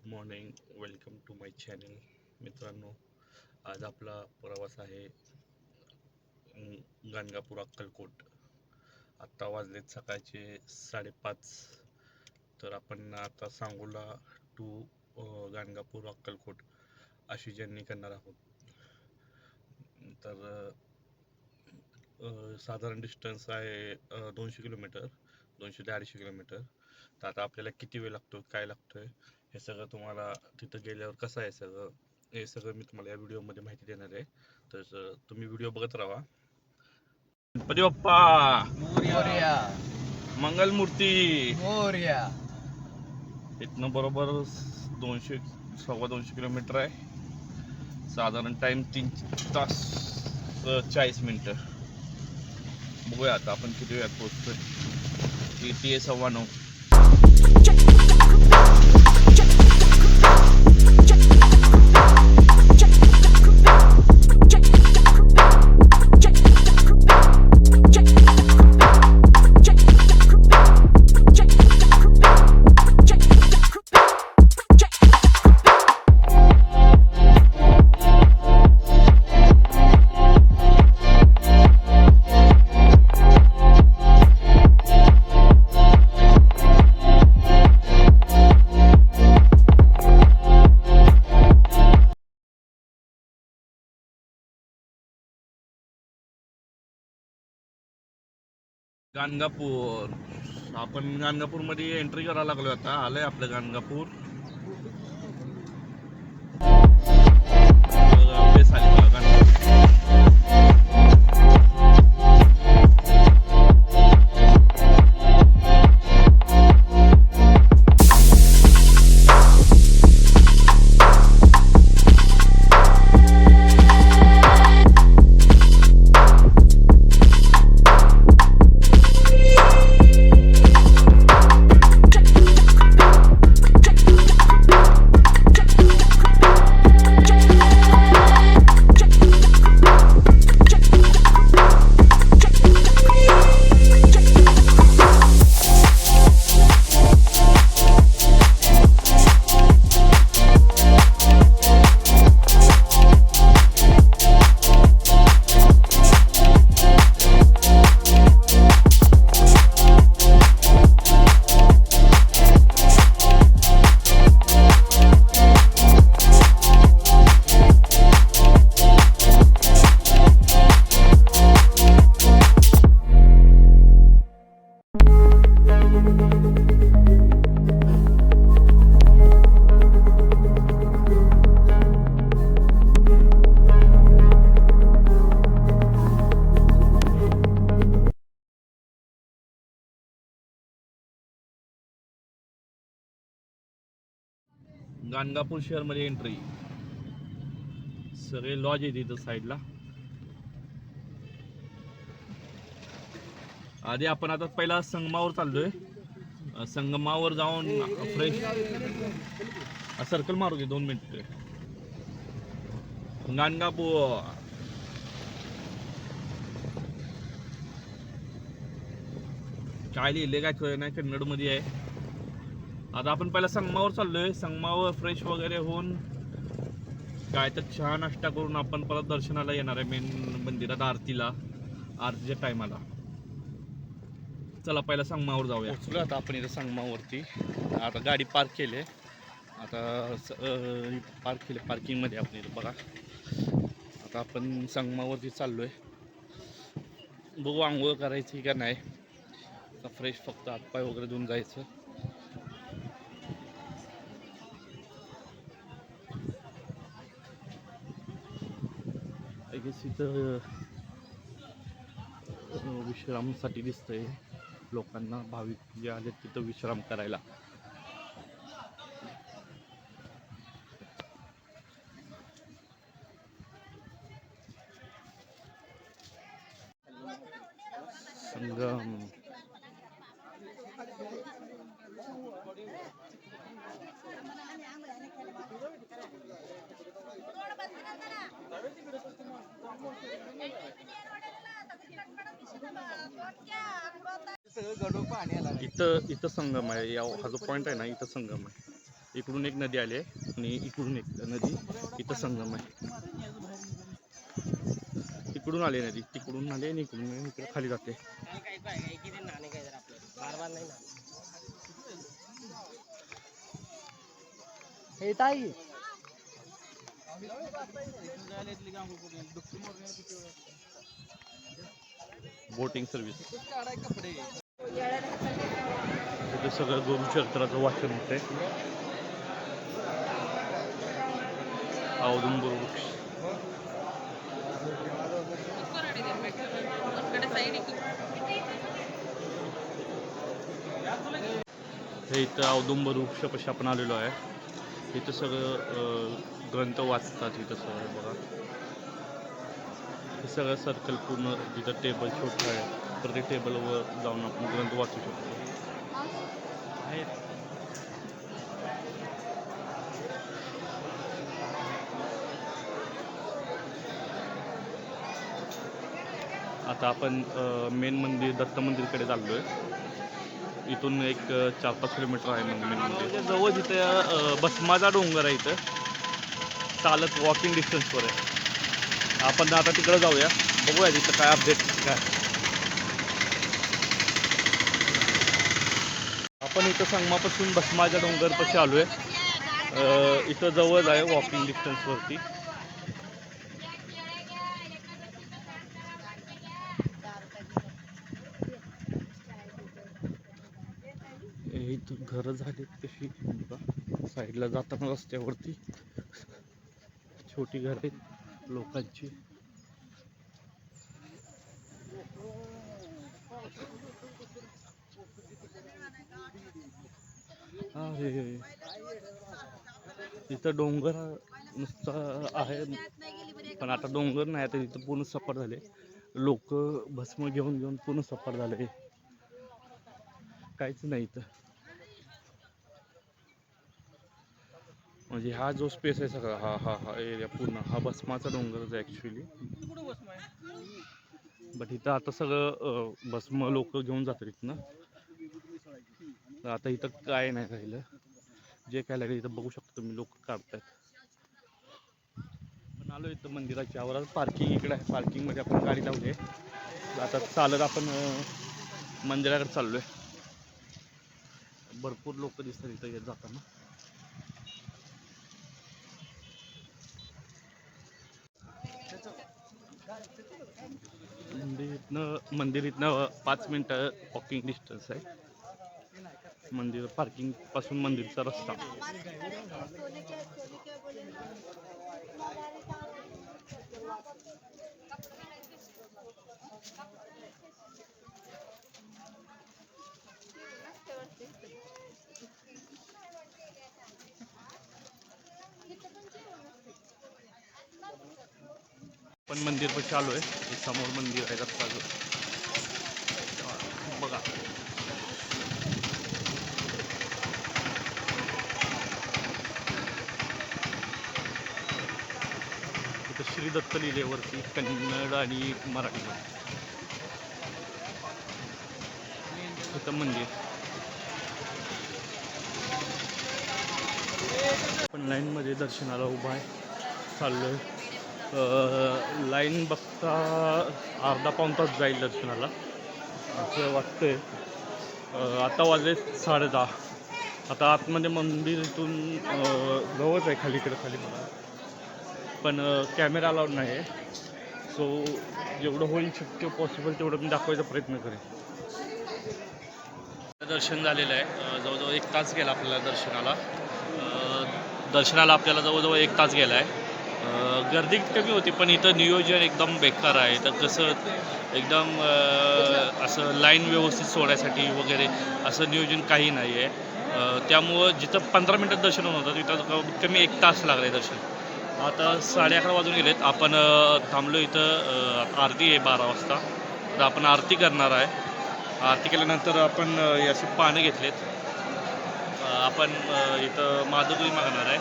Good morning welcome to my channel मित्रांनो आज आपला प्रवास आहे गाणगापूर अक्कलकोट. आत्ता वाजलेत सकाळचे साडेपाच. तर आपण आता सांगोला टू गाणगापूर अक्कलकोट अशी जर्नी करणार आहोत. तर साधारण डिस्टन्स आहे दोनशे किलोमीटर दोनशे ते अडीचशे किलोमीटर. तर आता आपल्याला किती वेळ लागतो काय लागतोय हे सगळं तुम्हाला तिथं गेल्यावर कसं आहे सगळं हे सगळं मी तुम्हाला या व्हिडिओमध्ये माहिती देणार आहे. तर तुम्ही व्हिडिओ बघत राहा. गणपती बाप्पा! मोर्या. मंगलमूर्ती! मोर्या. इथनं बरोबर दोनशे सव्वा दोनशे किलोमीटर आहे. साधारण टाइम तीन तास चाळीस मिनटं. बघूया आता आपण किती वेळात पोहोचतोय. किती आहे सव्वा नऊ. check. गाणगापूर. आपण गाणगापूरमध्ये एंट्री करायला लागलो आता. आलंय आपलं गाणगापूर. गाणगापूर शहरमध्ये एंट्री सगळे लॉज आहेत इथं साईडला आधी आपण आता पहिला संगमावर चाललोय. संगमावर जाऊन फ्रेश सर्कल मारू दे दोन मिनिट गाणगापूर काय लिहिले काय नाही कन्नडमध्ये आहे. आता आपण पहिला संगमावर चाललोय. संगमावर फ्रेश वगैरे होऊन काय तर चहा नाश्ता करून आपण परत दर्शनाला येणार आहे मेन मंदिरात आरतीला. आरतीच्या टायमाला चला पहिला संगमावर जाऊया. पोचलो आता आपण इथं संगमावरती. आता गाडी पार्क केली आहे. आता पार्क केले पार्किंगमध्ये आपण इथं बघा. आता आपण संगमावरती चाललो आहे बघू आंघोळ करायची का नाही. आता फ्रेश फक्त हातपाय वगैरे धुवून जायचं. आय गेस इथं अं, विश्रामसाठी दिसतंय लोकांना भाविक जे आले तिथं विश्राम करायला संगम सगळं गडो पाणी आला इथं इथं संगम आहे. या हा जो पॉईंट आहे ना इथं संगम आहे. इकडून एक नदी आली आहे आणि इकडून एक नदी इथं संगम आहे. इकडून आली नदी तिकडून आली आणि इकडून इकडे खाली जाते. हे ताई बोटिंग सर्व्हिस इथे सगळं गोरू क्षेत्राचं वाचन होतंय. औदुंबर वृक्ष. हे इथं औदुंबर वृक्षपाशी आपण आलेलो आहे. इथं सगळं ग्रंथ वाचतात इथं सगळं बघा. हे सगळं सर्कल पूर्ण जिथं टेबल छोटं आहे प्रत्येक टेबलवर जाऊन आपण ग्रंथ वाचू शकतो. आता आपण मेन मंदिर दत्त मंदिरकडे चाललो आहे इथून एक चार पाच किलोमीटर आहे मेन मंदिर. जवळ तिथे बसमाचा डोंगर आहे इथं. चालत वॉकिंग डिस्टन्सवर आहे. आपण आता तिकडे जाऊया. बघूया तिथं काय अपडेट काय. आपण इथं संगमापासून बसमाच्या डोंगरपाशी आलो आहे इथं जवळच आहे वॉकिंग डिस्टन्सवरती हे इथं घरं झालीत कशी बघा साईडला जाताना रस्त्यावरती. छोटी घरं आहेत लोकांची. अरे इथं डोंगर नुसता आहे. पण आता डोंगर नाही आता इथं पूर्ण सपाट झाले. लोक भस्म घेऊन घेऊन पूर्ण सपाट झाले. काहीच नाही इथं. म्हणजे हा जो स्पेस आहे सगळा हा हा हा एरिया पूर्ण हा भस्माचा डोंगरच आहे ॲक्च्युली बट इथं आता सगळं भस्म लोक घेऊन जातात इथनं. आता इथं काय नाही राहिलं. जे काय लागेल इथं बघू शकतो तुम्ही लोक काढतायत. पण आलो इथं मंदिराच्या आवारात. पार्किंग इकडे आहे. पार्किंगमध्ये आपण गाडी लावली आहे. आता चालत आपण मंदिराकडे चाललोय. भरपूर लोक दिसतात इथं येत जाताना मंदिर इथनं मंदिर इथनं पाच मिनटं वॉकिंग डिस्टन्स आहे. मंदिर पार्किंगपासून मंदिरचा रस्ता. पण मंदिर पण चालू आहे. हे समोर मंदिर आहे रस्ता बघा. इथं श्री दत्त लिहिलेवरती कन्नड आणि मराठीमध्ये इथं मंदिर. पण लाईनमध्ये दर्शनाला उभा आहे. चाललो आहे लाईन बघता अर्धा पाऊण तास जाईल दर्शनाला असं वाटतंय. आता वाजले साडेदहा आता आतमध्ये मंदिर इथून अं, जवळच आहे खाली खाली मला पण कॅमेरा अलाउड नाही आहे सो जेवढं होईल शक्य पॉसिबल तेवढं मी दाखवायचा प्रयत्न करेन. दर्शन झालेलं आहे. जवळजवळ एक तास गेला आपल्याला दर्शनाला. दर्शनाला आपल्याला जवळजवळ एक तास गेला आहे गर्दी कमी होती पण इथं नियोजन एकदम बेकार आहे. तर कसं एकदम असं लाईन व्यवस्थित सोडायसाठी वगैरे असं नियोजन काही नाही आहे त्यामुळं जिथं पंधरा मिनटात दर्शन होतं तिथं कमी एक तास लागला आहे दर्शन. आता साडे अकरा वाजून गेलेत. आपण थांबलो इथं आरती आहे बारा वाजता. तर आपण आरती करणार आहे. आरती केल्यानंतर आपण अं, असे पानं घेतलेत. आपण इथं माधुरी मागणार आहे.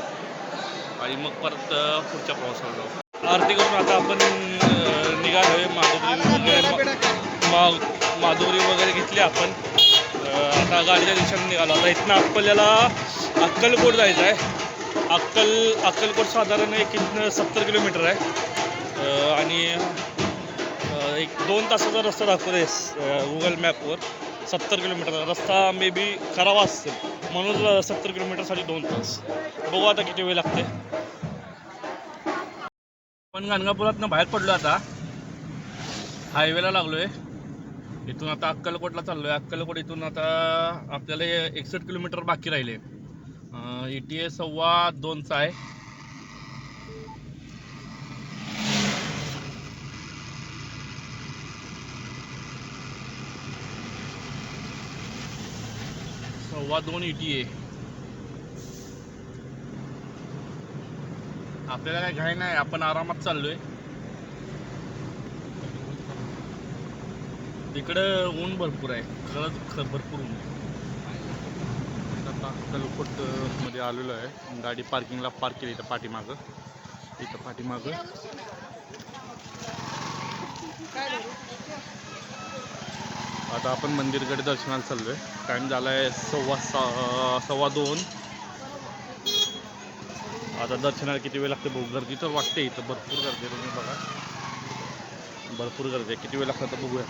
आणि मग परत पुढच्या प्रवासाला जाऊ. आरती करून आता आपण निघालोय माधुरी वगैरे मा माधुरी वगैरे घेतली आपण. आता गाडीच्या दिशेने निघालो. आता इथनं आपल्याला अक्कलकोट जायचं आहे. अक्कल अक्कलकोट साधारण एक सत्तर किलोमीटर आहे. आणि एक दोन तासाचा रस्ता दाखवत आहे गुगल मॅपवर सत्तर किलोमीटर. रस्ता मे बी खराब असेल. म्हणून सत्तर किलोमीटरसाठी दोन तास. बघू आता किती वेळ लागते. पण गाणगापुरातनं बाहेर पडलो आता. हायवेला लागलोय. इथून आता अक्कलकोटला चाललोय. अक्कलकोट इथून आता आपल्याला एकसष्ट किलोमीटर बाकी राहिले. ई टी ए सव्वा दोनचा आहे. सव्वा दोन ई टी ए आपल्याला काय घाई नाही आपण आरामात चाललोय. तिकडं ऊन भरपूर आहे खरंच भरपूर ऊन आहे. आता अक्कलकोट अं, मध्ये आलेलो आहे गाडी पार्किंगला पार्क केली इथं पाठीमागं. इथं पाठीमागं. आता आपण मंदिरकडे दर्शनाला चाललोय. टाइम आहे सव्वा सा सव्वा दोन. आता दर्शनाला किती वेळ लागते बघू. गर्दी तर वाटते इथं. भरपूर गर्दी आहे तुम्ही बघा. भरपूर गर्दी आहे. किती वेळ लागतं तर बघूया.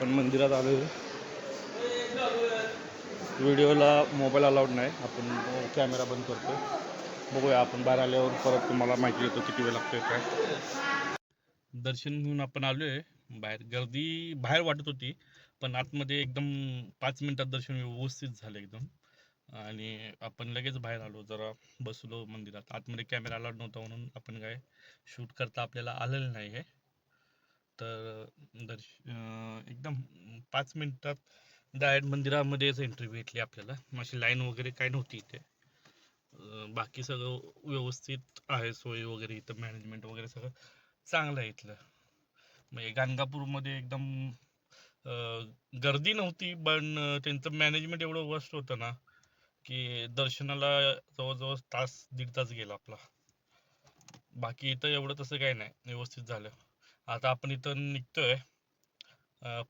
आपण पण मंदिरात आलो व्हिडिओला मोबाईल अलाउड नाही. आपण कॅमेरा बंद करतो बघूया आपण बाहेर आल्यावर परत तुम्हाला माहिती देतो किती वेळ लागतोय काय. दर्शन घेऊन आपण आलोय बाहेर गर्दी बाहेर वाटत होती पण आतमध्ये एकदम पाच मिनिटात दर्शन व्यवस्थित झालं एकदम. आणि आपण लगेच बाहेर आलो जरा बसलो मंदिरात. आतमध्ये कॅमेरा अलाउड नव्हता म्हणून आपण काय शूट करता आपल्याला आलेलं नाही आहे तर दर्श एकदम पाच मिनिटात डायरेक्ट मंदिरामध्येच एंट्री भेटली आपल्याला. अशी लाईन वगैरे काय नव्हती इथे. बाकी सगळं व्यवस्थित आहे सोयी वगैरे इथं मॅनेजमेंट वगैरे सगळं चांगलं आहे इथलं. म्हणजे गाणगापूरमध्ये एकदम गर्दी नव्हती पण त्यांचं मॅनेजमेंट एवढं वर्स्ट होतं ना की दर्शनाला जवळजवळ तास दीड तास गेला आपला. बाकी इथं एवढं तसं काही नाही व्यवस्थित झालं. आता आपण इथं निघतोय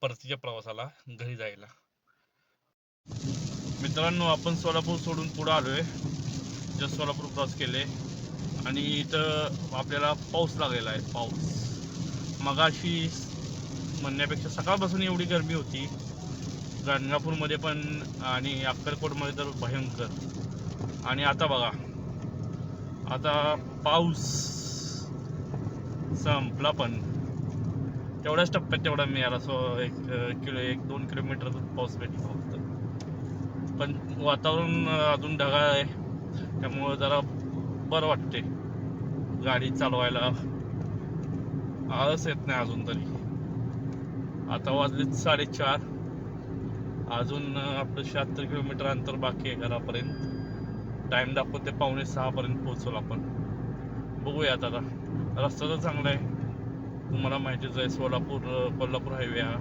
परतीच्या प्रवासाला घरी जायला. मित्रांनो आपण सोलापूर सोडून पुढं आलोय. जस्ट सोलापूर क्रॉस केले. आणि इथं आपल्याला पाऊस लागलेला आहे पाऊस. मगाशी म्हणण्यापेक्षा सकाळपासून एवढी गरमी होती. गाणगापूरमध्ये पण आणि अक्कलकोटमध्ये तर भयंकर. आणि आता बघा आता पाऊस संपला पण. तेवढ्याच टप्प्यात तेवढा मिळाला. सो एक किलो एक दोन किलोमीटरचा पाऊस भेटला फक्त. पण वातावरण अजून ढगाळ आहे. त्यामुळं जरा बरं वाटते गाडी चालवायला. आळस येत नाही अजून तरी. आता वाजले साडेचार. अजून आपलं शहात्तर किलोमीटर अंतर बाकी आहे घरापर्यंत. टाईम दाखवते पावणे सहापर्यंत पोहोचलो आपण. बघूया आता. रस्ता तर चांगला आहे. तुम्हाला माहितीच आहे सोलापूर कोल्हापूर हायवे हा.